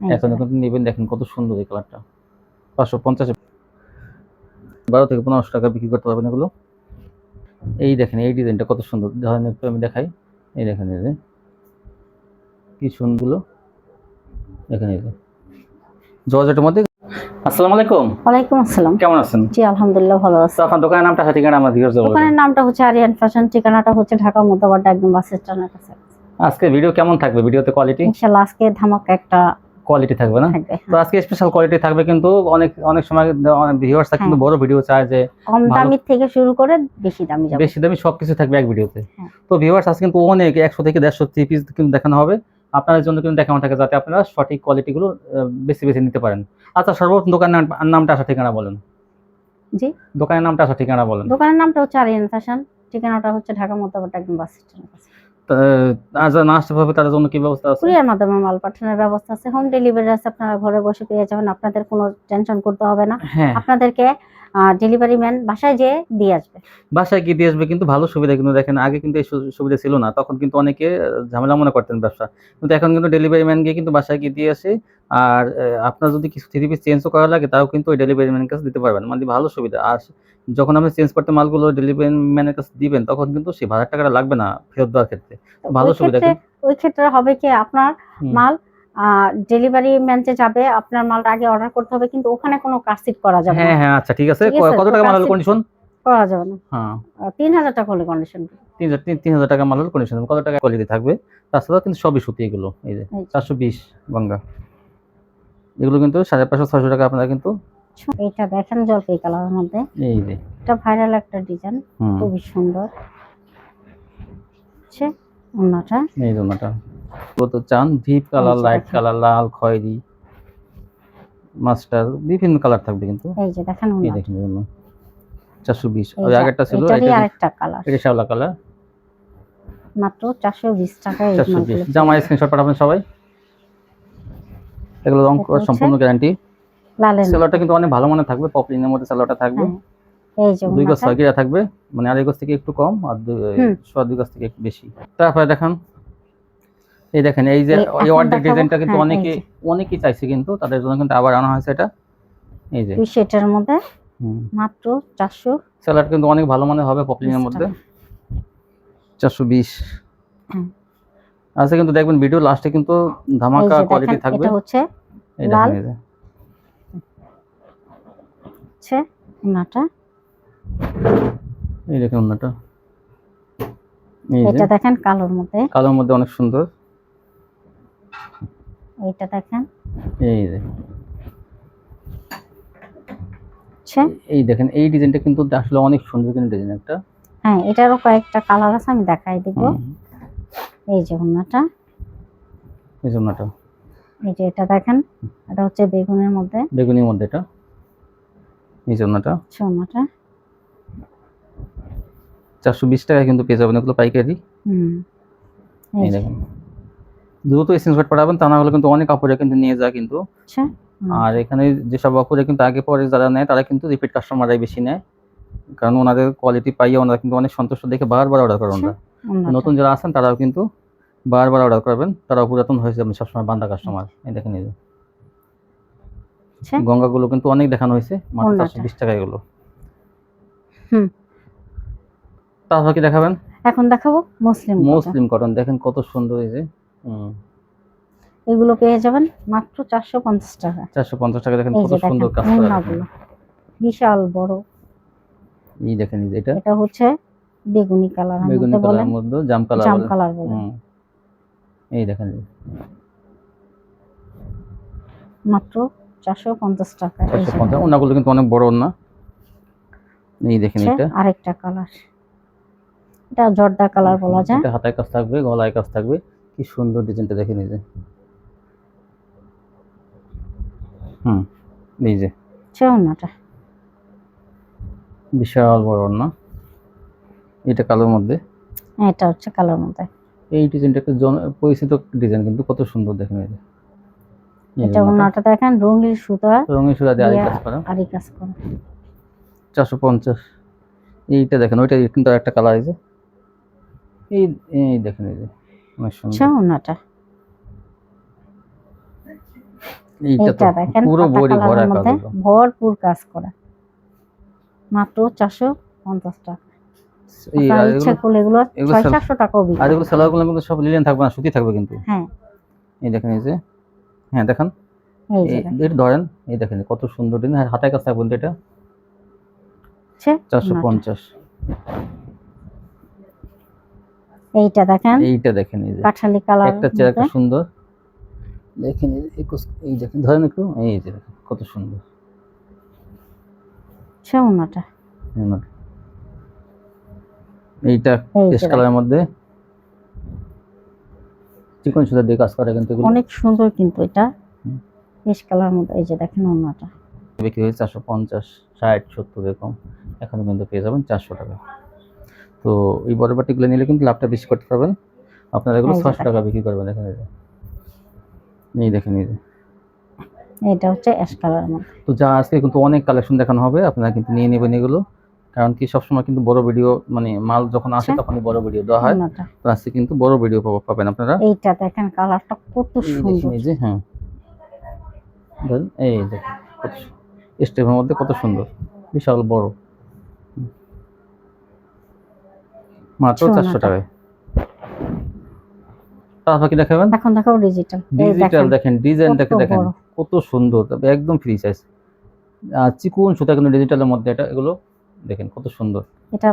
এই এখন নেবেন দেখেন কত সুন্দর এই কালারটা পাঁচশো পঞ্চাশে। বারো থেকে পনেরোশো টাকা বিক্রি করতে পারবেন এগুলো। এই দেখেন এই ডিজাইনটা কত সুন্দর। ধরেন একটু আমি দেখাই। এই দেখেন এই যে। কি সুন্দরগুলো দেখেন এই যে। জর্জেটের মধ্যে। আসসালামু আলাইকুম। ওয়ালাইকুম আসসালাম। কেমন আছেন? জি আলহামদুলিল্লাহ ভালো আছি। আপনার দোকানের নামটা ঠিকানা আমার ভিউয়ার্স দোকানের নামটা হচ্ছে আরিয়ান ফ্যাশন ঠিকানাটা হচ্ছে ঢাকা মোতাবাড্ডা একদম বাস স্ট্যান্ডের কাছে। আজকে ভিডিও কেমন থাকবে? ভিডিওতে কোয়ালিটি ইনশাআল্লাহ আজকে ধামাকা একটা কোয়ালিটি থাকবে না? তো আজকে স্পেশাল কোয়ালিটি থাকবে কিন্তু অনেক অনেক সময় অনেক ভিউয়ার্সরা কিন্তু হ্যাঁ। বড় ভিডিও চায় যে কম দামি থেকে শুরু করে বেশি দামি যাবে। বেশি দামি সবকিছু থাকবে এক ভিডিওতে হ্যাঁ। তো ভিউয়ার্স আজকে কিন্তু অনেক একশো থেকে দেড়শো থ্রি পিস কিন্তু দেখানো হবে। আপনাদের জন্য কিন্তু দেখানো থাকে যাতে আপনারা সঠিক কোয়ালিটিগুলো বেশি বেশি নিতে পারেন। আচ্ছা সর্বপ্রথম দোকানের নামটা আসা ঠিকানা বলেন। জি? দোকানের নামটা আসা ঠিকানা বলেন। দোকানের নামটা হচ্ছে আরিয়ান ফ্যাশন ঠিকানাটা হচ্ছে ঢাকা একদম বাস স্ট্যান্ডের না আসতে পারবে তাদের জন্য কি ব্যবস্থা আছে? কুরিয়ার মাধ্যমে মাল পাঠানোর ব্যবস্থা আছে। হোম ডেলিভারি আছে আপনারা ঘরে বসে পেয়ে যাবেন আপনাদের কোনো টেনশন করতে হবে না। হ্যাঁ। আপনাদেরকে ডেলিভারি ম্যান বাসায় যেয়ে দিয়ে আসবে। বাসায় গিয়ে দিয়ে আসবে কিন্তু ভালো সুবিধা কিন্তু দেখেন আগে কিন্তু এই সুবিধা ছিল না। তখন কিন্তু অনেকে ঝামেলা মনে করতেন ব্যবসা। কিন্তু এখন কিন্তু ডেলিভারি ম্যান গিয়ে কিন্তু বাসায় গিয়ে দিয়ে আসে। আর আপনার যদি কিছু থ্রি পিস চেঞ্জও করা লাগে তাও কিন্তু ওই ডেলিভারি ম্যানের কাছে দিতে পারবেন। মানে ভালো সুবিধা। আর যখন আপনি চেঞ্জ করতে মালগুলো ডেলিভারি ম্যানের কাছে দিবেন তখন কিন্তু সেই ভাড়ার টাকাটা লাগবে না ফেরত দেওয়ার ক্ষেত্রে। ভালো সুবিধা ওই ক্ষেত্রে হবে কি আপনার মাল ডেলিভারি ম্যান যে যাবে আপনার মালটা আগে অর্ডার করতে হবে কিন্তু ওখানে কোনো কাজসিট করা যাবে হ্যাঁ হ্যাঁ আচ্ছা ঠিক আছে। আছে, কত টাকা মাল কন্ডিশন করা যাবে না। হ্যাঁ। আহ, তিন হাজার টাকা হলে কন্ডিশন তিন হাজার তিন তিন হাজার টাকা মাল হলো কন্ডিশন কত টাকা কোয়ালিটি থাকবে? তাছাড়া কিন্তু সবই সুতি এগুলো এই যে এই যে। চারশো বিশ গঙ্গা। এগুলো কিন্তু সাড়ে পাঁচশো ছয়শো টাকা আপনারা কিন্তু এইটা দেখেন জলপাই কালারের মধ্যে। এই যে। এটা ভাইরাল একটা ডিজাইন খুবই সুন্দর। হচ্ছে অন্যটা এই জন্যটা কত চান? ডিপ কালার লাইট কালার লাল খয়েরি মাস্টার বিভিন্ন কালার থাকবে কিন্তু। এই যে দেখেন এই দেখেন চারশো বিশ। এই আগেরটা ছিল এটা আরেকটা কালার। এটা শ্যাওলা কালার। মাত্র চারশো বিশ টাকায় এই চারশো বিশ। মালগুলো। স্ক্রিনশট পাঠাবেন সবাই। এগুলো রং সম্পূর্ণ গ্যারান্টি সেলোয়ারটা কিন্তু অনেক ভালো মনে থাকবে। পপলিনের মধ্যে সেলোয়ারটা থাকবে। হ্যাঁ। এই যে দুই অন্যটা ছয় থাকবে। মানে আড়াই গজ থেকে একটু কম আর দুই হুম। সোয়া দুই গজ থেকে একটু বেশি। তারপরে দেখান। এই দেখেন এই যে এই দেখাবো, ডিজাইনটা কিন্তু হ্যাঁ, অনেকে অনেকেই চাইছে কিন্তু তাদের জন্য কিন্তু আবার আনা হয়েছে এটা। এই যে। সেটের মধ্যে মাত্র চারশো স্যালাড কিন্তু অনেক ভালো মনে হবে পপলিনের মধ্যে। চারশো বিশ। হুম। আচ্ছা কিন্তু দেখবেন ভিডিও লাস্টে কিন্তু ধামাকা কোয়ালিটি থাকবে। এটা হচ্ছে লাল। হচ্ছে ওনাটা এই দেখেন যে। এটা দেখেন কালোর মধ্যে। কালোর মধ্যে অনেক সুন্দর। এইটা দেখেন। এই যে। হচ্ছে এই দেখেন এই ডিজাইনটা কিন্তু আসলে অনেক সুন্দর কিন্তু ডিজাইন একটা। হ্যাঁ এটারও কয়েকটা কালার আছে আমি দেখাই দিব। এই যে ওনাটা এই জন্যটা এই যে এটা দেখেন এটা হচ্ছে বেগুনের মধ্যে। বেগুনির মধ্যে এটা। এই হচ্ছে ওনাটা চারশো বিশ টাকা কিন্তু পেয়ে যাবেন এগুলো পাইকারি। হুম। এই দেখেন। দ্রুত স্ক্রিনশট পাঠাবেন তা না হলে কিন্তু অনেক কাপড়ে কিন্তু নিয়ে যায় কিন্তু। হুম, আর এখানে যেসব কাপড়ে কিন্তু আগে পরে যারা নেয় তারা কিন্তু রিপিট কাস্টমাররাই বেশি নেয়। কারণ ওনাদের কোয়ালিটি পাইয়ে ওনারা কিন্তু অনেক সন্তুষ্ট দেখে বারবার অর্ডার করেন ওনারা। নতুন যারা আছেন তারাও কিন্তু বারবার অর্ডার করবেন তারাও পুরাতন হয়ে যাবেন সবসময় বান্দা কাস্টমার এই দেখেন এই যে। হচ্ছে গঙ্গাগুলো কিন্তু অনেক দেখানো হয়েছে মাত্র। চারশো বিশ টাকা এগুলো। তারপর কি দেখাবেন? এখন দেখাবো মুসলিম কটন। মুসলিম কটন দেখেন কত সুন্দর এই যে। এগুলো পেয়ে যাবেন মাত্র চারশো পঞ্চাশ টাকা। চারশো পঞ্চাশ টাকা দেখেন কত সুন্দর কাজ করা বিশাল বড়। এই দেখেন এটা। এটা হচ্ছে বেগুনি কালার বেগুনি কালারের মধ্যে জাম কালার জাম কালার এই দেখেন মাত্র চারশো পঞ্চাশ টাকা। চারশো পঞ্চাশ। ওনাগুলো কিন্তু অনেক বড় না এই দেখেন এটা। আরেকটা কালার। এটা জর্দা কালার বলা যায়। এটা হাতায় কাজ থাকবে গলায় কাজ থাকবে। কি সুন্দর ডিজাইনটা দেখেন এই যে। হুম এই যে। ওড়নাটা বিশাল বড় না? এটা কালোর মধ্যে? এটা হচ্ছে কালার মধ্যে। এই ডিজাইনটা একটা জন- পরিচিত ডিজাইন কিন্তু কত সুন্দর দেখেন এই যে। এটা ওড়নাটা। দেখেন রঙিন সুতা। রঙিন সুতা দিয়ে আরেক দিয়া- কাজ করা। আরি কাজ করা। চারশো পঞ্চাশ। এইটা দেখেন ওইটা কিন্তু একটা কালার আছে এই এই দেখেন এই যে। অনেক হচ্ছে এইটা দেখেন পুরো বডি ভরা মধ্যে ভরপুর কাজ করা। মাত্র চারশো পঞ্চাশ টাকা। এই আপনার আর ইচ্ছা করলে এগুলো এগুলো ছয় সাতশো টাকাও আর এগুলো সালোয়ার কিন্তু সব লিলেন থাকবে না সুতি থাকবে কিন্তু। হ্যাঁ। এই দেখেন এই যে। হ্যাঁ দেখেন। এটা ধরেন এই দেখেন কত সুন্দর। ডিজাইন হাতায় কাজ থাকবে কিন্তু এটা। চারশো পঞ্চাশ। এইটা দেখেন এইটা দেখেন এই যে। কাঠালি কালার একটা চেয়ার সুন্দর। দেখেন এই দেখেন ধরেন একটু এই যে কত সুন্দর। হচ্ছে ওনাটা এইটা এই পেস্ট কালারের মধ্যে। চিকন সুতা দিয়ে কাজ করে কিন্তু অনেক সুন্দর কিন্তু এটা। হুম। বেশ কালার মধ্যে এই যে দেখেন ওনাটা বিক্রি হয়েছে চারশো পঞ্চাশ ষাট সত্তর এরকম। এখন কিন্তু পেয়ে যাবেন চারশো টাকা। তো এই বড় বাটিগুলো নিলে কিন্তু লাভটা বেশি করতে পারবেন। আপনারা এগুলো ছশো দেখেন। টাকা বিক্রি করবেন এখানে। এই দেখেন এই এটা হচ্ছে অ্যাশ কালার তো যা আজকে কিন্তু অনেক কালেকশন দেখানো হবে আপনারা কিন্তু নিয়ে নেবেন এগুলো। কারণ কি সবসময় কিন্তু বড় ভিডিও মানে মাল যখন আসে আচ্ছা। তখনই বড় ভিডিও দেওয়া হয়। তো আজকে কিন্তু বড় ভিডিও পাবেন আপনারা। এইটা দেখেন কালারটা কত সুন্দর এই যে হ্যাঁ। এই দেখেন স্টেপের মধ্যে কত সুন্দর। বিশাল বড় হুম। মাত্র সোনাটা। চারশো টাকায়। তারপর কি দেখাবেন? এখন দেখাবো ডিজিটাল ডিজিটাল দেখেন দেখেন ডিজাইনটাকে দেখেন কত সুন্দর তবে একদম ফ্রি সাইজ আর চিকুন সুতা কিন্তু ডিজিটালের মধ্যে এটা এগুলো দেখেন কত সুন্দর। এটা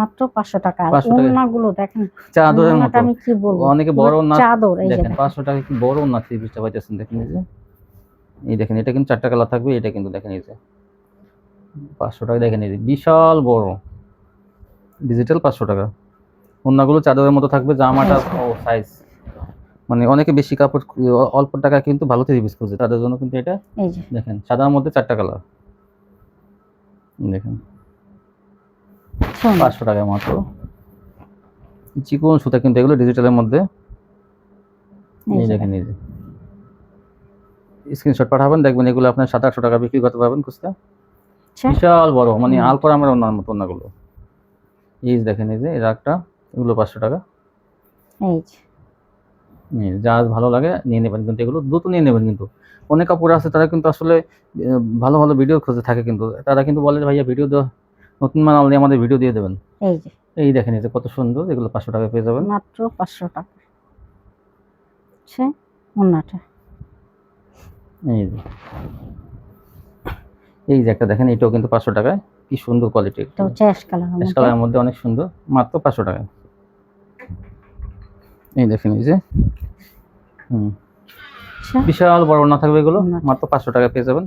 মাত্র পাঁচশো টাকা। আর 500 দেখেন চাদরের মতো। আমি কি বলব? অনেকে বড় পুরো না চাদর এই দেখেন দেখেন। পাঁচশো টাকা কি বড় না থ্রি পিসটা পাইতেছেন দেখেন এই যে। এই দেখেন এটা কিন্তু চারটা কালার থাকবে এটা কিন্তু দেখেন এই যে। পাঁচশো টাকা দেখেন এই বিশাল বড়। ডিজিটাল পাঁচশো টাকা। অন্যগুলো চাদরের মতো থাকবে জামাটা ও সাইজ মানে অনেকে বেশি কাপড় অল্প টাকা কিন্তু ভালো থ্রি পিস খুঁজে। তাদের জন্য কিন্তু এটা দেখেন সাদার মধ্যে চারটা কালার দেখেন। পাঁচশো টাকা মাত্র। চিকন সুতা কিন্তু এগুলো ডিজিটালের মধ্যে। এই দেখেন এই স্ক্রিনশট পাঠাবেন দেখবেন এগুলো আপনার সাত আটশো টাকা বিক্রি করতে পারবেন খুচরা আচ্ছা। বিশাল বড় মানে হুম। আলপরামের ওনার মতো ওনাগুলো এই দেখেন এই যে রাগটা। এগুলো পাঁচশো টাকা। এই নিয়ে যা ভালো লাগে নিয়ে নেবেন কিন্তু এগুলো দ্রুত নিয়ে নেবেন কিন্তু। অনেক কাপড় আছে তারা কিন্তু আসলে ভালো ভালো ভিডিও খুঁজে থাকে কিন্তু। তারা কিন্তু বলে ভাইয়া ভিডিও দেওয়া নতুন মাল নিয়ে আমাদের ভিডিও দিয়ে দেবেন। এই যে। এই দেখেন যে কত সুন্দর এগুলো পাঁচশো টাকা পেয়ে যাবেন। মাত্র পাঁচশো টাকা। হচ্ছে এই যে। এই যে একটা দেখেন এটাও কিন্তু পাঁচশো টাকায়। কি সুন্দর কোয়ালিটি এটা হচ্ছে অ্যাশ কালার অ্যাশ কালারের মধ্যে অনেক সুন্দর মাত্র পাঁচশো টাকায়। এই দেখেন এই যে। হুম। আচ্ছা। বিশাল বড় না থাকবে এগুলো? মাত্র পাঁচশো টাকা পেয়ে যাবেন।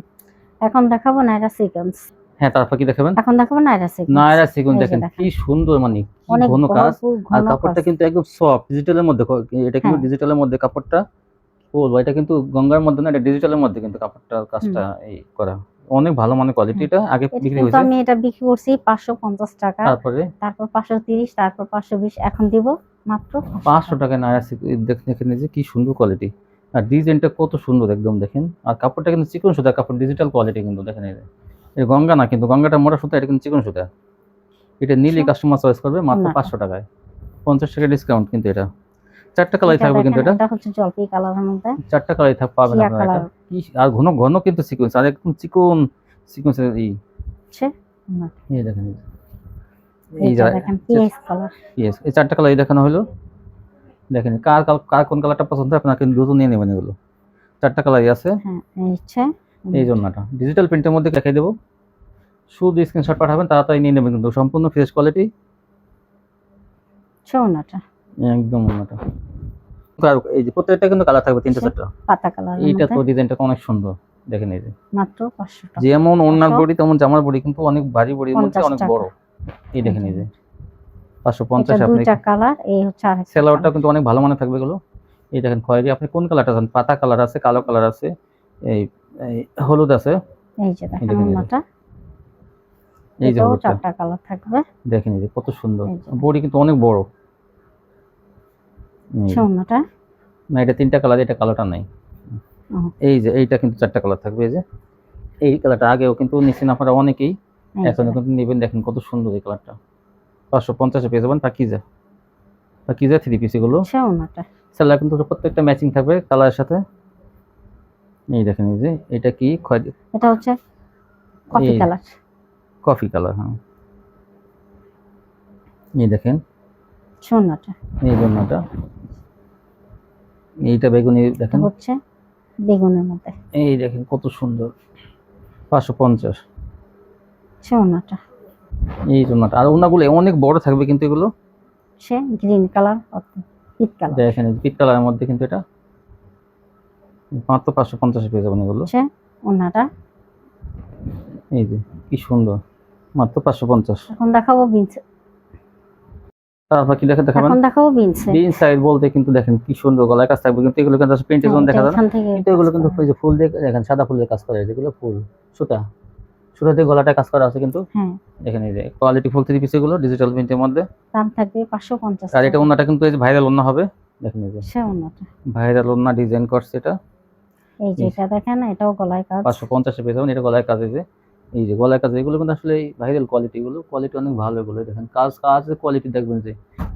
এখন দেখাবো নাইরা সিকোয়েন্স হ্যাঁ তারপর কি দেখাবেন? এখন দেখাবো নাইরা সিকোয়েন্স সিগুন দেখেন। কি সুন্দর মানে ঘন কাজ। আর কাপড়টা কিন্তু একদম সফট ডিজিটালের মধ্যে এটা কিন্তু হ্যাঁ। ডিজিটালের মধ্যে কাপড়টা বলব এটা কিন্তু গঙ্গার মধ্যে না এটা ডিজিটালের মধ্যে কিন্তু কাপড়টা কাজটা এই করা। অনেক ভালো মানে কোয়ালিটিটা আগে বিক্রি হয়েছে। আমি এটা বিক্রি করছি পাঁচশো পঞ্চাশ টাকা। তারপরে? তারপর পাঁচশো তিরিশ তারপর পাঁচশো বিশ এখন দিব মাত্র পাঁচশো টাকা নায়রা দেখেন দেখেন যে কি সুন্দর কোয়ালিটি আর ডিজাইনটা কত সুন্দর একদম দেখেন। আর কাপড়টা কিন্তু চিকন সুতা কাপড় ডিজিটাল কোয়ালিটি কিন্তু দেখেন এই গঙ্গা না কিন্তু গঙ্গাটা মোটা সুতা এটা কিন্তু চিকন সুতা। এটা নিলে আচ্ছা। কাস্টমার চয়েস করবে মাত্র। পাঁচশো টাকায়। পঞ্চাশ টাকা ডিসকাউন্ট কিন্তু এটা। চারটা এটা থাকবে কিন্তু এটা। এটা হচ্ছে জলপাই কালারের মধ্যে? চারটা কালাই থাক পাবেন আপনারা কি আর ঘন ঘন কিন্তু সিকোয়েন্স আর একদম চিকন সিকোয়েন্স। এই দেখেন এই। এই চারটা কালারই দেখানো হলো। দেখেন কার কার কোন কালারটা পছন্দ হয় আপনারা কিন্তু দ্রুত নিয়ে নেবেন এগুলো। চারটা কালারই আছে। হ্যাঁ এই জন্যটা। ডিজিটাল প্রিন্টের মধ্যে দেখাই দেবো। শুধু স্ক্রিনশট পাঠাবেন তাড়াতাড়ি নিয়ে নেবেন কিন্তু। সম্পূর্ণ ফ্রেশ কোয়ালিটি হচ্ছে একদম অন্যটা এই যে প্রত্যেকটা কিন্তু কালার থাকবে তিনটা। চারটা। পাতা কালার এইটা তো ডিজাইনটা অনেক সুন্দর। দেখেন এই যে। মাত্র টাকা। যেমন ওনার বডি তেমন জামার বডি কিন্তু অনেক ভারী বডির মধ্যে অনেক বড়। এই দেখেন এই যে পাঁচশো এটা পঞ্চাশ আপনি দুইটা কালার এই হচ্ছে আরেকটা সেলারটা কিন্তু অনেক ভালো মানে থাকবে এগুলো। এই দেখেন খয়েরি আপনি কোন কালারটা চান? পাতা কালার আছে কালো কালার আছে এই হলুদ আছে। এই যে দেখেন এই যে। চারটা কালার থাকবে। দেখেন এই যে কত সুন্দর। বডি কিন্তু অনেক বড়। ওড়নাটা না এটা তিনটা কালার এটা কালোটা নাই। এই যে এইটা কিন্তু চারটা কালার থাকবে এই যে। এই কালারটা আগেও কিন্তু নিচ্ছেন আপনারা অনেকেই। যে এখন নেবেন দেখেন কত সুন্দর এই কালারটা পাঁচশো পঞ্চাশে পেয়ে যাবেন পাকিজা। পাকিজা থ্রি পিস এগুলো। সেলার কিন্তু প্রত্যেকটা ম্যাচিং থাকবে কালারের সাথে। এই দেখেন এই যে এটা কি? এটা হচ্ছে কফি কালার কফি কালার হ্যাঁ। এই দেখেন। সোনাটা এই জন্যটা এইটা বেগুনি দেখেন। হচ্ছে বেগুনের মধ্যে। এই দেখেন কত সুন্দর। পাঁচশো পঞ্চাশ। সোনাটা এই জন্যটা আর ওনাগুলো অনেক বড় থাকবে কিন্তু এগুলো? সে গ্রিন কালার পিট কালার দেখেন পিট কালারের মধ্যে কিন্তু এটা মাত্র পাঁচশো পঞ্চাশে পেয়ে যাবেন এগুলো। হচ্ছে ওনাটা এই যে কি সুন্দর। মাত্র পাঁচশো পঞ্চাশ। এখন দেখাবো বিনস তারপর কি দেখাবেন? এখন দেখাবো বিনস বিন সাইড বলতে কিন্তু দেখেন কি সুন্দর গলায় কাজ থাকবে। কিন্তু এগুলো কিন্তু প্রিন্টের জন্য দেখা যায় না। কিন্তু এগুলো কিন্তু ফুল দিয়ে দেখেন সাদা ফুলের কাজ করা যেগুলো ফুল সুতা। সুতা গলাটা কাজ করা আছে কিন্তু। দেখেন এই যে কোয়ালিটি ফুল থ্রি পিস এগুলো ডিজিটাল প্রিন্টের মধ্যে। দাম থাকবে পাঁচশো পঞ্চাশ আর এটা ওনাটা কিন্তু এই যে ভাইরাল ওনা হবে। দেখেন এই যে। সে ওনাটা ভাইরাল ওনা ডিজাইন করছে এটা। এই যে এটা দেখেন এটাও গলায় কাজ। পাঁচশো পঞ্চাশে পেয়ে যাবেন এটা গলায় কাজ এই যে। এই যে গলায় কাজ এগুলো কিন্তু আসলে ভাইরাল কোয়ালিটি এগুলো কোয়ালিটি অনেক ভালো এগুলো। দেখেন কাজ কাজ কোয়ালিটি দেখবেন যে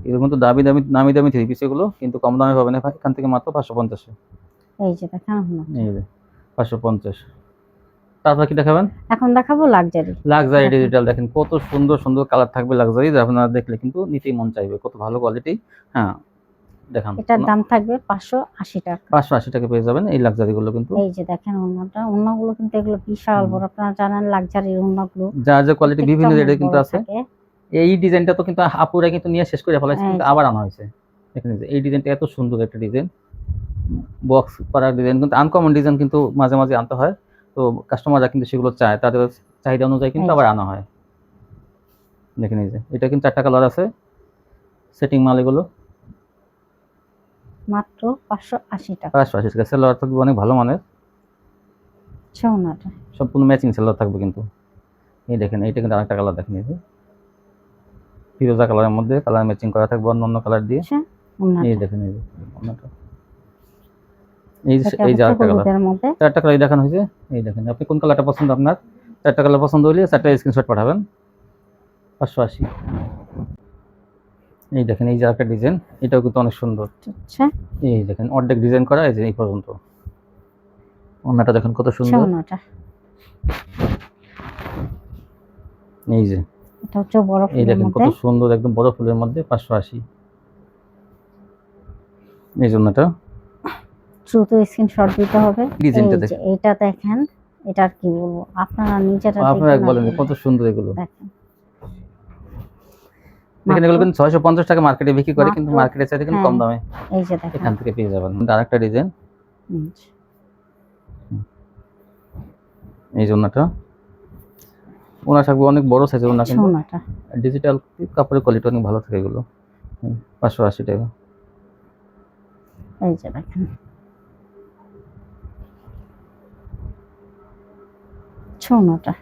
এগুলো কিন্তু দামি দামি নামি দামি থ্রি পিস এগুলো কিন্তু কম দামে পাবেন এখান থেকে মাত্র পাঁচশো পঞ্চাশে। এই যে দেখেন। এই যে পাঁচশো পঞ্চাশ। তারপর কি দেখাবেন? এখন দেখাবো লাক্সারি লাক্সারি ডিজিটাল দেখেন কত সুন্দর সুন্দর কালার থাকবে লাক্সারি আপনারা দেখলে কিন্তু নিতেই মন চাইবে। কত ভালো কোয়ালিটি হ্যাঁ দেখান। এটার দাম থাকবে পাঁচশো আশি টাকা। পাঁচশো আশি টাকা পেয়ে যাবেন এই লাক্সারি গুলো কিন্তু। এই যে দেখেন ওনাটা ওনাগুলো কিন্তু এগুলো বিশাল বড়। আপনারা জানেন লাক্সারির ওনাগুলো যার যে কোয়ালিটি বিভিন্ন রেটে কিন্তু আছে। এই ডিজাইনটা তো কিন্তু আপুরা কিন্তু নিয়ে শেষ করে ফেলাইছে কিন্তু আবার আনা হয়েছে। দেখেন এই যে এই ডিজাইনটা এত সুন্দর একটা ডিজাইন বক্স করার ডিজাইন কিন্তু আনকমন ডিজাইন কিন্তু মাঝে মাঝে আনতে হয়। তো কাস্টমাররা কিন্তু সেগুলো চায় তাদের চাহিদা অনুযায়ী কিন্তু আবার আনা হয়। দেখেন এই যে এটা কিন্তু চারটা কালার আছে। সেটিং মাল এগুলো। মাত্র পাঁচশো আশি টাকা। পাঁচশো আশি টাকা। সেলোয়ার থাকবে অনেক ভালো মানের। সে ওনাটা সম্পূর্ণ ম্যাচিং সেলোয়ার থাকবে কিন্তু। এই দেখেন এইটা কিন্তু আরেকটা কালার দেখেন এই যে। ফিরোজা কালারের মধ্যে কালার ম্যাচিং করা থাকবে অন্য অন্য কালার দিয়ে। এই ওনাটা দেখেন এই যে অন্যটা এই এই যে আরেকটা কালার চারটা কালার দেখানো হয়েছে। এই দেখেন আপনি কোন কালারটা পছন্দ আপনার? চারটা কালার পছন্দ হলে চারটা স্ক্রিনশট পাঠাবেন। পাঁচশো আশি। এই দেখেন এই যে একটা ডিজাইন এটাও কিন্তু অনেক সুন্দর। হচ্ছে এই দেখেন অর্ধেক ডিজাইন করা এই যে এই পর্যন্ত। অন্যটা দেখেন কত সুন্দর। ওনাটা এই যে। এটা হচ্ছে বড় এই দেখেন কত সুন্দর একদম বড় ফুলের মধ্যে পাঁচশো আশি। এই জন্যটা দ্রুত স্ক্রিনশট দিতে হবে। ডিজাইনটা দেখেন? এটা দেখেন কি বলব? আপনারা নিজেরা আপনারা বলেন কত সুন্দর এগুলো। দেখেন। দেখেন এগুলো কিন্তু ছয়শো পঞ্চাশ টাকা মার্কেটে বিক্রি করে কিন্তু চাইতে কিন্তু কম হ্যাঁ। দামে এই যে দেখেন। এখান থেকে পেয়ে যাবেন। আরেকটা ডিজাইন এই জন্যটা ওনার থাকবে অনেক বড় সাইজের ওনা কিন্তু ডিজিটাল কাপড়ের কোয়ালিটি অনেক ভালো থাকে এগুলো। হুম, পাঁচশো আশি টাকা। এই যে দেখেন। সোনাটা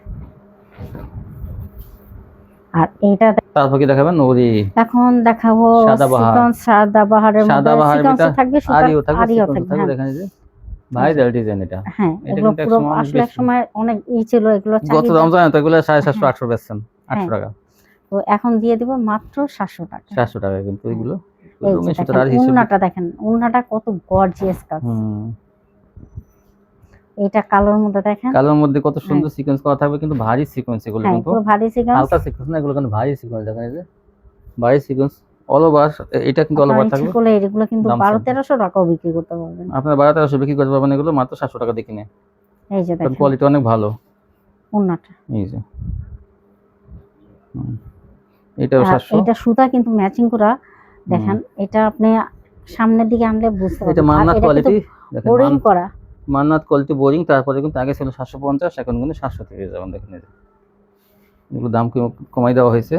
আর এইটা তারপর কি দেখাবেন? ওরি এখন দেখাবো সাদাবাহার। সাদাবাহারের মধ্যে। থাকবে আরিও থাকবে আরিও থাকবে হ্যাঁ। দেখেন যে। ভাইরাল ডিজাইন এটা। হ্যাঁ এগুলো পুরো আসলে এক সময় অনেক ই ছিল এগুলো গত চাহিদা। রমজানে তো এগুলো সাড়ে সাতশো হ্যাঁ। আটশো বেচছেন আটশো হ্যাঁ। টাকা। তো এখন দিয়ে দিব মাত্র সাতশো টাকা। চারশো টাকা কিন্তু এগুলো। উন্নাটা দেখেন উন্নাটা কত গর্জিয়াস কাজ। এটা কালোর মধ্যে দেখেন। কালোর মধ্যে কত সুন্দর সিকোয়েন্স করা থাকবে কিন্তু ভারী সিকোয়েন্স এগুলো হ্যাঁ কিন্তু ভারী সিকোয়েন্স হালকা সিকোয়েন্স না এগুলো কিন্তু ভারী সিকোয়েন্স দেখেন এই যে। ভারী সিকোয়েন্স অল ওভার এটা কিন্তু অল ওভার থাকবে। করলে এগুলো কিন্তু দাম বারো থাকবে। তেরোশো টাকাও বিক্রি করতে পারবেন। আপনার বারো তেরোশো বিক্রি করতে পারবেন এগুলো মাত্র সাতশো টাকা দিয়ে কিনে এই যে দেখেন। কোয়ালিটি অনেক ভালো। উন্নাটা এই যে। আর সাতশো। এটা সুতা কিন্তু ম্যাচিং করা। দেখেন এটা আপনি সামনের দিকে আনলে বুঝতে পারবেন। মান্নাত এটা কিন্তু কোয়ালিটি দেখেন করা। মান্নাত কোয়ালিটি বোরিং তারপরে কিন্তু আগে ছিল সাতশো পঞ্চাশ এখন কিন্তু সাতশো থেকে যাবেন দেখেন এই এগুলো দাম কমাই দেওয়া হয়েছে।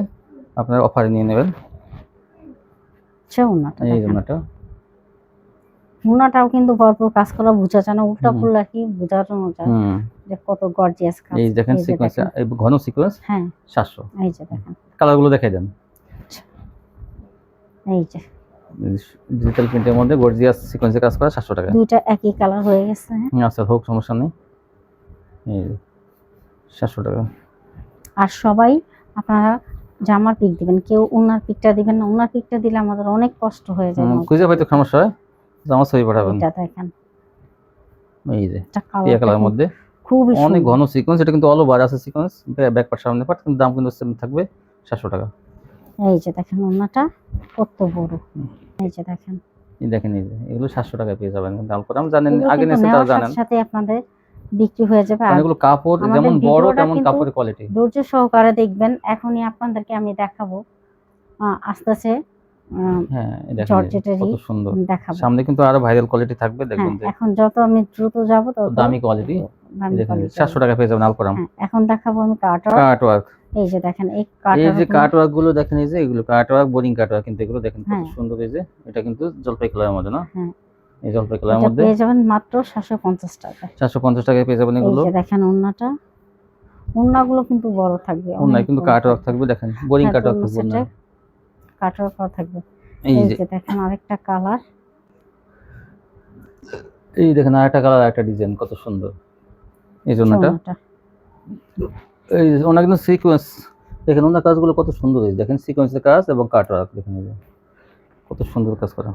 আপনার অফারে নিয়ে নেবেন। সে এই দেখেন। জন্যটা কিন্তু ভরপুর কাজ করা বোঝা যায় না উল্টা হুম। কি বোঝানো যায় যে কত গর্জিয়াস কাজ। এই দেখেন সিকোয়েন্স দেখেন। ঘন সিকোয়েন্স হ্যাঁ। সাতশো। এই যে দেখেন। কালারগুলো দেখাই দেন। এই যে। ডিজিটাল প্রিন্টের মধ্যে গর্জিয়াস সিকোয়েন্সে কাজ করা সাতশো টাকা। দুইটা একই কালার হয়ে গেছে। হ্যাঁ আচ্ছা হোক সমস্যা নেই। এই সাতশো টাকা। আর সবাই আপনারা জামার পিক দিবেন কেউ উনার পিকটা দিবেন না। উনার পিকটা দিলে আমাদের অনেক কষ্ট হয়ে যায় খুঁজে পাইতে সমস্যা হয় জামা ছবি পাঠাবেন। এটা দেখেন। এই যে টিয়া কালার মধ্যে। খুবই অনেক ঘন সিকোয়েন্স এটা কিন্তু অল ওভার আছে সিকোয়েন্স ব্যাক পার্ট সামনে পার্ট কিন্তু দাম কিন্তু same থাকবে সাতশো টাকা। এই যে দেখেন ওনাটা কত বড়। এই যে দেখেন। এই দেখেন এই যে এগুলো সাতশো টাকায় পেয়ে যাবেন কিন্তু আলপরাম জানেন আগে নিয়েছেন তারা জানেন। সাথে আপনাদের বিক্রি হয়ে যাবে। আর এগুলো কাপড় যেমন বড় তেমন কাপড়ের কোয়ালিটি ধৈর্য সহকারে দেখবেন। এখনই আপনাদেরকে আমি দেখাবো। আস্তে আস্তে হ্যাঁ সামনে কিন্তু আরও ভাইরাল কোয়ালিটি থাকবে হ্যাঁ দেখবেন এখন যত আমি দ্রুত যাব তত দামি কোয়ালিটি দামি দেখেন quality সাতশো টাকা পেয়ে যাবেন আলপরাম এখন দেখাবো আমি কাট ওয়ার্ক এই যে দেখেন এই এই যে কাট ওয়ার্কগুলো দেখেন এই যে এগুলো cut work boring cut work কিন্তু এগুলো দেখেন কত হ্যাঁ। সুন্দর এই যে এটা কিন্তু জলপাই কালারের মধ্যে না? হ্যাঁ। এই জলপাই কালারের মধ্যে। পেয়ে যাবেন মাত্র সাতশো পঞ্চাশ টাকা। চারশো পঞ্চাশ টাকায় পেয়ে যাবেন এই এগুলো। যে দেখেন ওন্নাটা ওন্নাগুলো কিন্তু বড় থাকবে অন্যায় কিন্তু বড় কাট ওয়ার্ক থাকবে। দেখেন বোরিং হ্যাঁ, কাট ওয়ার্ক অন্য থাকবে না করা থাকবে। এই এই যে। দেখেন আরেকটা কালার এই দেখেন আরেকটা কালার আরেকটা ডিজাইন কত সুন্দর। এই জন্যটা এই যে ওনার কিন্তু সিকোয়েন্স দেখেন ওনার কাজগুলো কত সুন্দর হয়েছে। দেখেন সিকোয়েন্সের কাজ এবং কাট ওয়ার্ক দেখেন কত সুন্দর কাজ করা।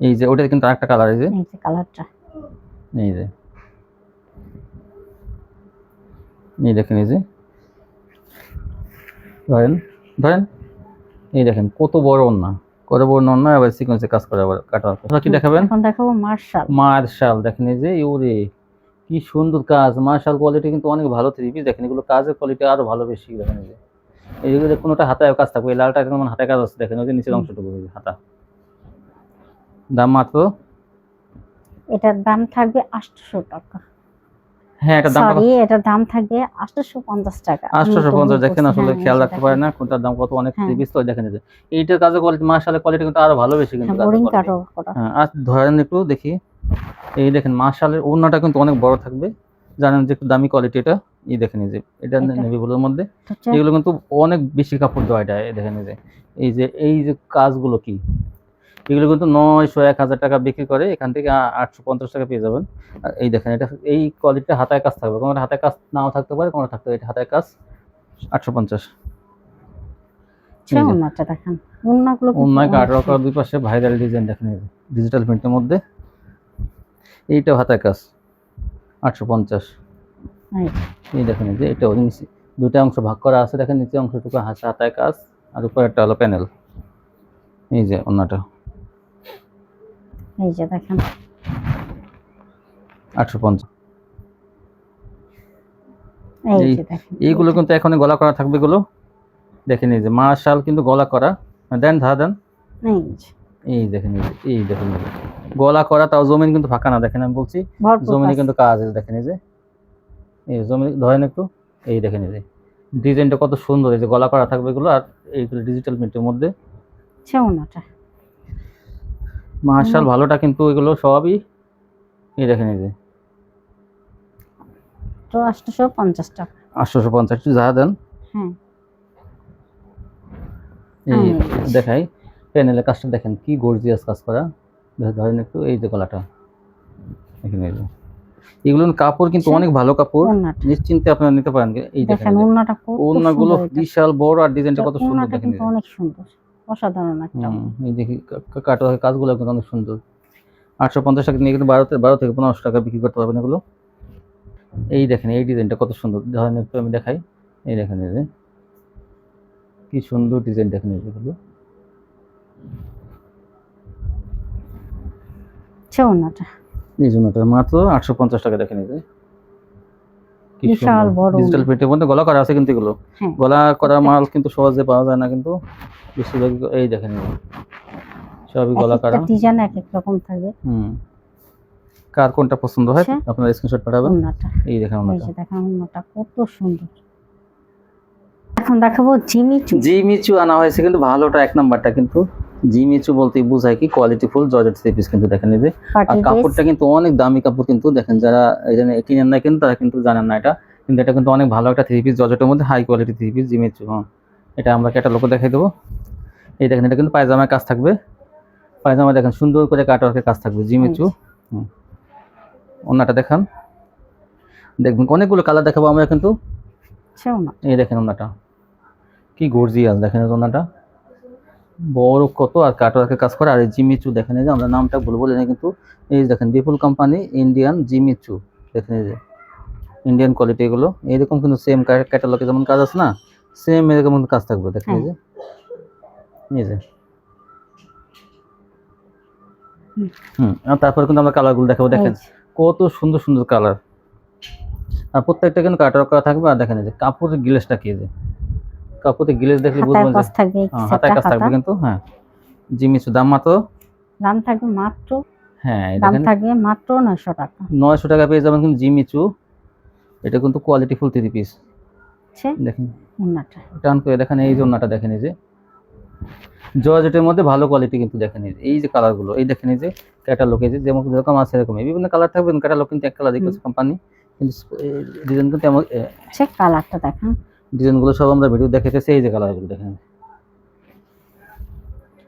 এই যে ওটা কিন্তু আরেকটা কালার এই যে। এই যে কালারটা এই যে। এই দেখেন এই যে। ধরেন ধরেন এই দেখেন কত বড় ওন্না কত বড় ওন্না আবার সিকোয়েন্সে কাজ করে আবার কাটা আপনারা কি দেখাবেন? এখন দেখাবো মার্শাল মার্শাল দেখেন এই যে ইউরে কি সুন্দর কাজ। মার্শাল কোয়ালিটি কিন্তু অনেক ভালো থ্রি পিস দেখেন এগুলো কাজের কোয়ালিটি আরও ভালো বেশি দেখেন এই যে। এইগুলো কোনোটা হাতায় কাজ থাকবে এই লালটা কেমন হাতায় কাজ আছে দেখেন ওই যে নিচের অংশটুকু হাতা। দাম মাত্র? এটার দাম থাকবে আটশো টাকা। হ্যাঁ এটা দামটা সরি এটার দাম থাকবে আটশো পঞ্চাশ টাকা। আমি আটশোশো একটু পঞ্চাশ ভুল দেখেন আসলে হ্যাঁ, খেয়াল রাখতে পারে না কোনটার দাম কত অনেক হ্যাঁ। তো দেখেন এই এইটার কাজের কোয়ালিটি মার্শালের কোয়ালিটি কিন্তু আরও ভালো বেশি কিন্তু হ্যাঁ, বোরিং। হ্যাঁ আর ধরেন একটু দেখি এই দেখেন মার্শালের ওড়নাটা কিন্তু অনেক বড় থাকবে। জানেন যে একটু দামি কোয়ালিটি এটা এই দেখেন এই যে এটা এটা। নেভি ব্লুর মধ্যে। এগুলো কিন্তু অনেক বেশি কাপড় দেওয়া এটা দেখেন এই যে এই যে। এই যে কাজগুলো কি? এগুলো কিন্তু নয়শো এক হাজার টাকা বিক্রি করে এখান থেকে আটশো পঞ্চাশ টাকা পেয়ে যাবেন। আর এই দেখেন এটা এই কোয়ালিটিটা হাতায় কাজ থাকবে। কোনো হাতায় কাজ নাও থাকতে পারে কোনো থাকতে পারে এটা হাতায় কাজ আটশো পঞ্চাশ। দুই পাশে ভাইরাল ডিজাইন দেখেন ডিজিটাল প্রিন্টের মধ্যে। এইটাও হাতায় কাজ আটশো পঞ্চাশ। এই। দেখেন যে এটা নিচে দুটা অংশ ভাগ করা আছে। দেখেন নিচে অংশটুকু হাতে হাতায় কাজ আর উপরে একটা হলো প্যানেল এই যে অন্যটা এই যে দেখেন। আটশো পঞ্চাশ। এইগুলো কিন্তু এখনই গলা করা থাকবে এগুলো। যে মার্শাল কিন্তু গলা করা। দেন ধা দেন। এই এই দেখেন এই যে, এই দেখেন গলা করা তাও জমিন কিন্তু ফাঁকা না দেখেন আমি বলছি। জমিনে কিন্তু কাজ আছে দেখেন এই যে। এই জমি ধরেন একটু। এই দেখেন এই যে। ডিজাইনটা কত সুন্দর এই যে গলা করা থাকবে এগুলো আর এইগুলো ডিজিটাল প্রিন্টের মধ্যে। মার্শাল ভালোটা কিন্তু এগুলো সবই এই দেখেন এই যে। তো আটশো পঞ্চাশ টাকা আটশোশো পঞ্চাশ যা দেন। হ্যাঁ এই দেখাই প্যানেলের কাজটা দেখেন কি গর্জিয়াস কাজ করা। ধরেন একটু এই যে গলাটা। এখানে এগুলো কাপড় কিন্তু আচ্ছা। অনেক ভালো কাপড়। নিশ্চিন্তে আপনারা নিতে পারেন। এই দেখেন ওন্নাটা কত ওড়নাগুলো বিশাল বড় আর ডিজাইনটা কত সুন্দর দেখেন কিন্তু অনেক সুন্দর। অসাধারণ একটা এই দেখি কাটো কাজগুলো কিন্তু অনেক সুন্দর। আটশো পঞ্চাশ টাকা নিয়ে কিন্তু বারো থেকে বারো থেকে পনেরোশো টাকা বিক্রি করতে পারবেন এগুলো। এই দেখেন এই ডিজাইনটা কত সুন্দর। ধরেন একটু আমি দেখাই। এই দেখেন এই যে। কি সুন্দর ডিজাইন দেখেন ওন্নাটা এই জন্যটা মাত্র আটশো পঞ্চাশ টাকা দেখেন এই বিশাল বড়। ডিজিটাল প্রিন্টের মধ্যে গলা করা আছে কিন্তু এগুলো। হ্যাঁ। গলা করা মাল কিন্তু সহজে পাওয়া যায় না কিন্তু বেশিরভাগ এই দেখেন সবই গলা করা। ডিজাইন এক এক রকম থাকবে। হুম। কার কোনটা পছন্দ হয়? আচ্ছা। আপনারা স্ক্রিনশট পাঠাবেন। এই দেখেন এই ওনাটা যে দেখেন ওন্নাটা কত সুন্দর। এখন দেখাবো জিমিচু। জিমিচু আনা হয়েছে কিন্তু ভালোটা এক নাম্বারটা কিন্তু। জিমিচু বলতে বোঝায় কি quality full georgette three piece কিন্তু দেখেন যে। আর কাপড়টা কিন্তু অনেক দামি কাপড় কিন্তু দেখেন যারা এখানে কিনেন না কিন্তু তারা কিন্তু জানেন না এটা। কিন্তু এটা কিন্তু অনেক ভালো একটা থ্রি পিস জর্জেটের মধ্যে high quality three piece Jimmy Choo হ্যাঁ। এটা আমরা একটা লোক দেখাই দেবো। এই দেখেন এটা কিন্তু পায়জামার কাজ থাকবে। পায়জামা দেখেন সুন্দর করে কাটওয়ার্কের কাজ থাকবে জিমিচু। হুম। ওনাটা দেখান। দেখবেন অনেকগুলো কালার দেখাবো আমরা কিন্তু। এই দেখেন ওনাটা কি গর্জিয়াস দেখেন ওনাটা বড় কত আর কাটওয়ার্কের কাজ করে আর এই জিমিচু দেখেন এই যে আমরা নামটা ভুল বলি না কিন্তু এই দেখেন বিপুল কোম্পানি ইন্ডিয়ান জিমিচু দেখেন এই যে ইন্ডিয়ান কোয়ালিটি এগুলো এইরকম কিন্তু সেম ক্যাটালগে যেমন কাজ আছে না সেম এরকম কিন্তু কাজ থাকবে দেখেন এই যে এই যে। হুম। তারপরে কিন্তু আমরা কালারগুলো দেখাবো দেখেন কত সুন্দর সুন্দর কালার আর প্রত্যেকটা কিন্তু কাটার করা থাকবে আর দেখেন এই যে কাপড়ের গিলেসটা কি যে কাপড়ের গিলেস দেখলে বুঝবেন যে কাজ থাকবে হ্যাঁ, সেটটা কাজ থাকবে কিন্তু হ্যাঁ। জিমিচু দাম মাত্র? দাম থাকবে মাত্র? হ্যাঁ দাম থাকবে মাত্র নয়শো টাকা। নয়শো টাকা পেয়ে যাবেন কিন্তু এটা কিন্তু কোয়ালিটি ফুল থ্রি পিস দেখেন। ওন্নাটা টান করে দেখেন এই জন্যটা দেখেন এই যে। জর্জেটের মধ্যে ভালো কোয়ালিটি কিন্তু দেখেন এই যে যে কালারগুলো এই দেখেন এই যে ক্যাটালগ যে যেমন যেরকম আছে এরকম। বিভিন্ন কালার থাকবে ক্যাটালগ কিন্তু এক কালার দেখেছে কোম্পানি কিন্তু ডিজাইন কিন্তু এমন কালারটা দেখেন। ডিজাইনগুলো সব আমরা ভিডিও দেখাতেছি এই যে কালারগুলো দেখেন।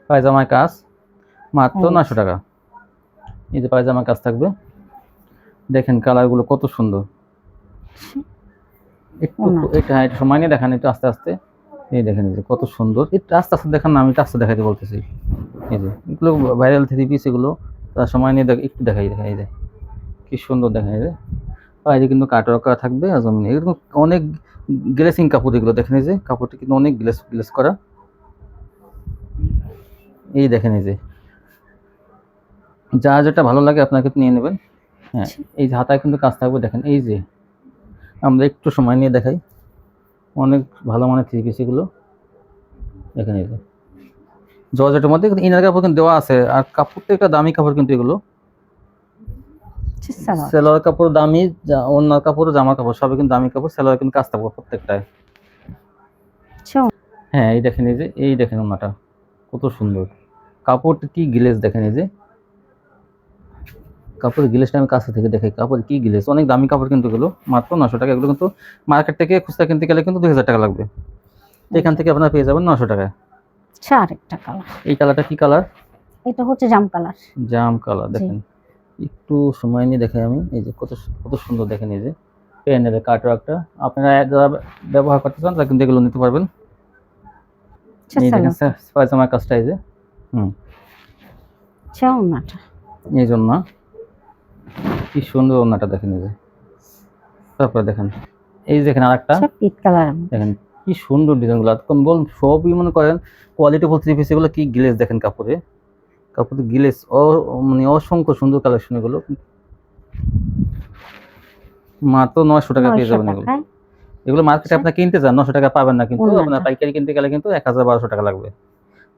পায়জামার কাজ মাত্র। নশো টাকা। এই যে পায়জামার কাজ থাকবে। দেখেন কালারগুলো কত সুন্দর। একটু এটা একটু সময় নিয়ে দেখান একটু আস্তে আস্তে। এই দেখেন এই যে কত সুন্দর। একটু আস্তে আস্তে দেখান না আমি একটু আস্তে দেখাইতে বলতেছি। এই যে এগুলো ভাইরাল থ্রি পিস এগুলো তার সময় নিয়ে দেখ একটু দেখাই দেখাই এই যে কি সুন্দর দেখা যায় বাইরে কিন্তু কাটওয়ার্ক করা থাকবে আর জমিনে এরকম অনেক গ্লেসিং কাপড় এগুলো, দেখেন এই যে, কাপড়টা কিন্তু অনেক গ্লেস গ্লেস করা। এই দেখেন এই যে। যা যেটা ভালো লাগে আপনাকে নিয়ে নেবেন। হ্যাঁ এই যে হাতায় কিন্তু কাজ থাকবে, দেখেন এই যে। আমরা একটু সময় নিয়ে দেখাই। অনেক ভালো মানের থ্রি পিস এগুলো। দেখেন এই যে। জর্জেটের মধ্যে ইনার কাপড় কিন্তু দেওয়া আছে। আর কাপড়টা একটা দামি কাপড় কিন্তু এগুলো। হচ্ছে সালোয়ার। সেলোয়ার কাপড় দামি অন্য কাপড় জামা কাপড় সবই কিন্তু দামি কাপড় সেলোয়ার কিন্তু কাজ থাকবে প্রত্যেকটায়। হ্যাঁ এই দেখেন এই যে এই দেখেন ওনাটা কত সুন্দর। কাপড়টা কি গিলেস দেখেন এই যে। কাপড়ের গিলেসটা আমি কাছে থেকে দেখি কাপড় কি গিলেস অনেক দামি কাপড় কিন্তু এগুলো মাত্র নশো টাকা। এগুলো কিন্তু মার্কেট থেকে খুচরা কিনতে গেলে কিন্তু দুই হাজার টাকা লাগবে। এখান থেকে আপনারা পেয়ে যাবেন নশো টাকায়। হচ্ছে আরেকটা কালার এই কালারটা কি কালার এটা হচ্ছে জাম কালার জাম কালার দেখেন। একটু সময় নিয়ে দেখাই আমি। এই যে কত কত সুন্দর দেখেন এই যে। পেনের কাটওয়ার্কটা আপনারা যারা ব্যবহার করতে চান তারা কিন্তু এগুলো নিতে পারবেন। হচ্ছে এই দেখেন পায়জামার কাজটা এই যে। হুম। এই জন্য। কি সুন্দর ওনাটা দেখেন এই যে। তারপরে দেখেন। এই যে দেখেন হচ্ছে পিট কালার। দেখেন কি সুন্দর ডিজাইনগুলো। কম বল সবই মনে করেন কোয়ালিটি থ্রি পিস এগুলো কি গ্লেস দেখেন কাপড়ে। কাপড়ে গ্লেস ও মানে অসংখ্য সুন্দর কালেকশন এগুলো। মাত্র নয়শো টাকা পেয়ে যাবেন এগুলো। এগুলো মার্কেটে আচ্ছা। আপনার কিনতে চান নশো টাকা পাবেন না কিন্তু। আপনার পাইকারি কিনতে গেলে কিন্তু এক হাজার বারোশো টাকা লাগবে।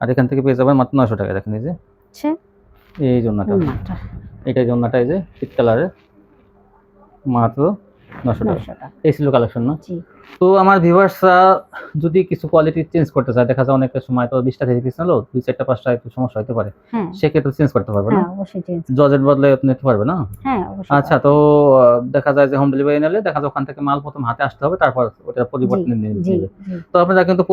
আর এখান থেকে পেয়ে যাবেন মাত্র নয়শো টাকা দেখেন এই যে। এই জন্যটা। এটা এটাই জন্যটা এই যে পিট কালারের মাত্র নশো টাকা। নয়শো টাকা। এই ছিল কালেকশন না? তো আমার ভিউয়ার্সরা যদি কিছু কোয়ালিটি চেঞ্জ করতে চায় দেখা যায় সময় তো বিশটা থেকে দুই চারটা পাঁচটা একটু সমস্যা হতে পারে। হ্যাঁ। সেক্ষেত্রে চেঞ্জ করতে পারবে না? হ্যাঁ জজের বদলে আপনি নিতে পারবে না? হ্যাঁ আচ্ছা তো দেখা যায় যে হোম ডেলিভারি নিলে দেখা যায় ওখান থেকে মাল প্রথম হাতে আসতে হবে তারপর ওটা পরিবর্তন তো আপনারা কিন্তু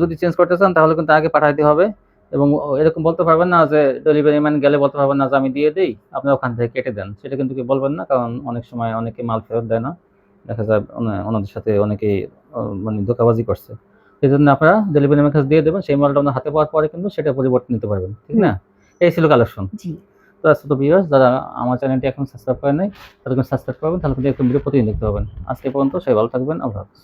যদি চেঞ্জ করতে চান তাহলে কিন্তু আগে পাঠাইতে হবে। এবং এরকম বলতে পারবেন না যে ডেলিভারি ম্যান গেলে বলতে পারবেন না যে আমি দিয়ে দিই আপনি ওখান থেকে কেটে দেন। সেটা কিন্তু কি বলবেন না কারণ অনেক সময় অনেকে মাল ফেরত দেয় না। দেখা যায় ওনাদের সাথে অনেকেই মানে ধোকাবাজি করছে। সেই জন্য আপনারা ডেলিভারি ম্যান কাছে দিয়ে দেবেন সেই মালটা ওনার হাতে পাওয়ার পরে কিন্তু সেটা পরিবর্তন নিতে পারবেন ঠিক না? এই ছিল কালেকশন তো আজকে তো ভিউয়ার্স যারা আমার চ্যানেলটি এখন সাবস্ক্রাইব করেন নাই তারা সাবস্ক্রাইব করবেন তাহলে কিন্তু একদম ভিডিও প্রতিদিন দেখতে পাবেন। আজকে পর্যন্ত সবাই ভালো থাকবেন আল্লাহ হাফিজ।